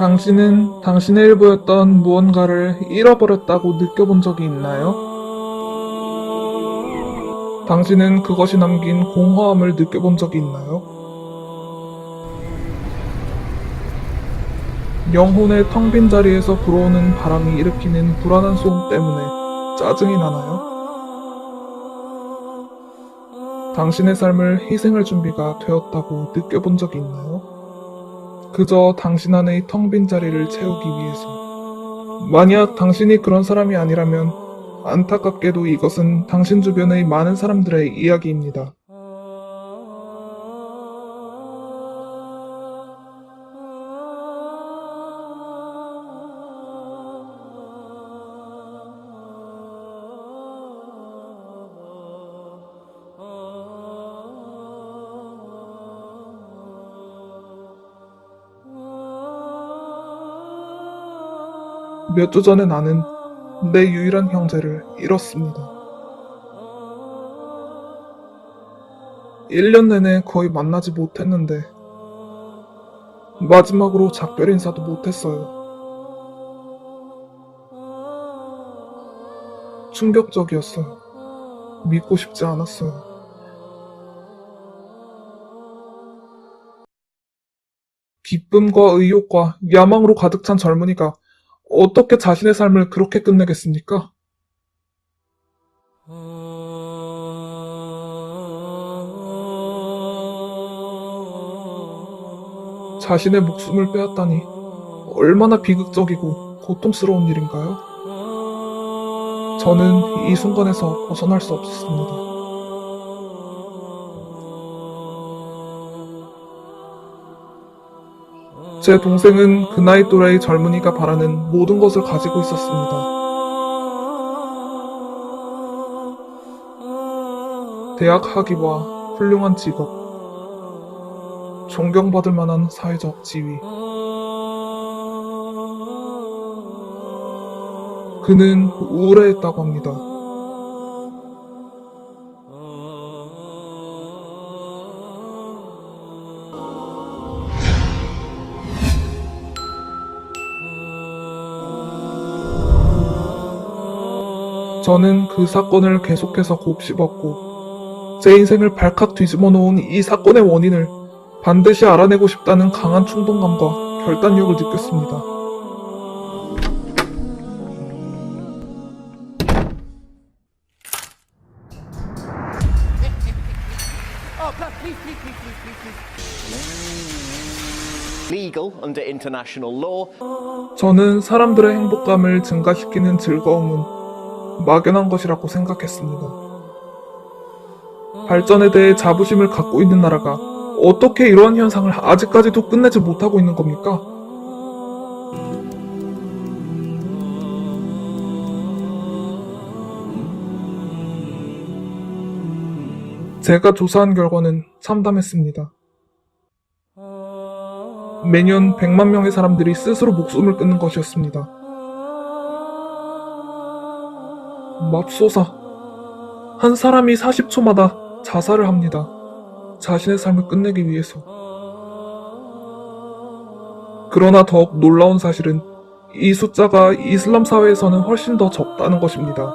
당신은 당신의 일부였던 무언가를 잃어버렸다고 느껴본 적이 있나요? 당신은 그것이 남긴 공허함을 느껴본 적이 있나요? 영혼의 텅 빈 자리에서 불어오는 바람이 일으키는 불안한 소음 때문에 짜증이 나나요? 당신의 삶을 희생할 준비가 되었다고 느껴본 적이 있나요? 그저 당신 안의 텅 빈 자리를 채우기 위해서. 만약 당신이 그런 사람이 아니라면 안타깝게도 이것은 당신 주변의 많은 사람들의 이야기입니다. 몇 주 전에 나는 내 유일한 형제를 잃었습니다. 1년 내내 거의 만나지 못했는데, 마지막으로 작별 인사도 못했어요. 충격적이었어요. 믿고 싶지 않았어요. 기쁨과 의욕과 야망으로 가득 찬 젊은이가 어떻게 자신의 삶을 그렇게 끝내겠습니까? 자신의 목숨을 빼앗다니 얼마나 비극적이고 고통스러운 일인가요? 저는 이 순간에서 벗어날 수 없었습니다. 제 동생은 그 나이 또래의 젊은이가 바라는 모든 것을 가지고 있었습니다. 대학 학위와 훌륭한 직업, 존경받을 만한 사회적 지위. 그는 우울해했다고 합니다. 저는 그 사건을 계속해서 곱씹었고, 제 인생을 발칵 뒤집어 놓은 이 사건의 원인을 반드시 알아내고 싶다는 강한 충동감과 결단력을 느꼈습니다. 저는 사람들의 행복감을 증가시키는 즐거움은 막연한 것이라고 생각했습니다. 발전에 대해 자부심을 갖고 있는 나라가 어떻게 이러한 현상을 아직까지도 끝내지 못하고 있는 겁니까? 제가 조사한 결과는 참담했습니다. 매년 100만 명의 사람들이 스스로 목숨을 끊는 것이었습니다. 맙소사. 한 사람이 40초마다 자살을 합니다. 자신의 삶을 끝내기 위해서. 그러나 더욱 놀라운 사실은 이 숫자가 이슬람 사회에서는 훨씬 더 적다는 것입니다.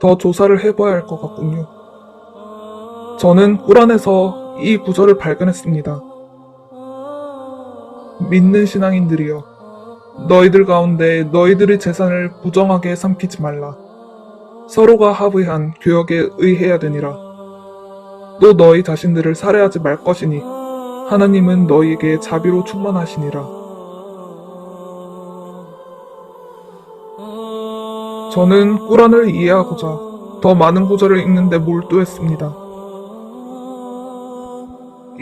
더 조사를 해봐야 할 것 같군요. 저는 꾸란에서 이 구절을 발견했습니다. 믿는 신앙인들이여, 너희들 가운데 너희들의 재산을 부정하게 삼키지 말라. 서로가 합의한 교역에 의해야 되니라. 또 너희 자신들을 살해하지 말 것이니 하나님은 너희에게 자비로 충만하시니라. 저는 꾸란을 이해하고자 더 많은 구절을 읽는데 몰두했습니다.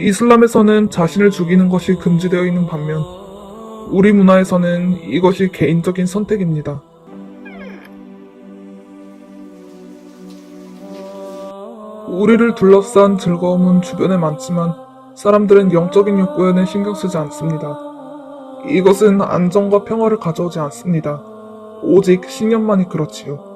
이슬람에서는 자신을 죽이는 것이 금지되어 있는 반면 우리 문화에서는 이것이 개인적인 선택입니다. 우리를 둘러싼 즐거움은 주변에 많지만 사람들은 영적인 욕구에는 신경 쓰지 않습니다. 이것은 안정과 평화를 가져오지 않습니다. 오직 신념만이 그렇지요.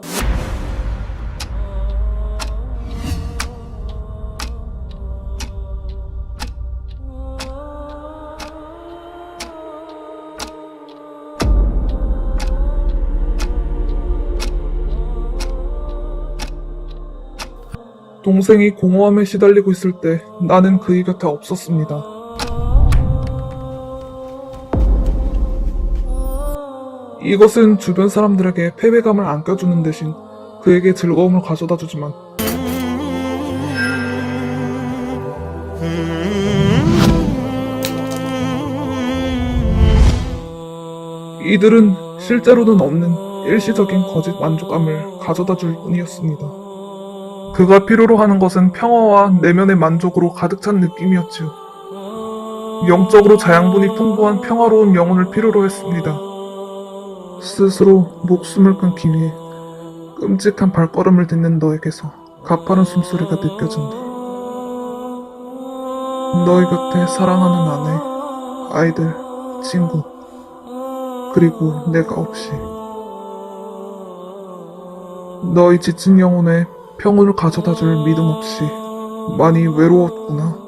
동생이 공허함에 시달리고 있을 때 나는 그의 곁에 없었습니다. 이것은 주변 사람들에게 패배감을 안겨주는 대신 그에게 즐거움을 가져다 주지만 이들은 실제로는 없는 일시적인 거짓 만족감을 가져다 줄 뿐이었습니다. 그가 필요로 하는 것은 평화와 내면의 만족으로 가득 찬 느낌이었지요. 영적으로 자양분이 풍부한 평화로운 영혼을 필요로 했습니다. 스스로 목숨을 끊기 위해 끔찍한 발걸음을 딛는 너에게서 가파른 숨소리가 느껴진다. 너희 곁에 사랑하는 아내, 아이들, 친구, 그리고 내가 없이 너희 지친 영혼에 평온을 가져다 줄 믿음 없이 많이 외로웠구나.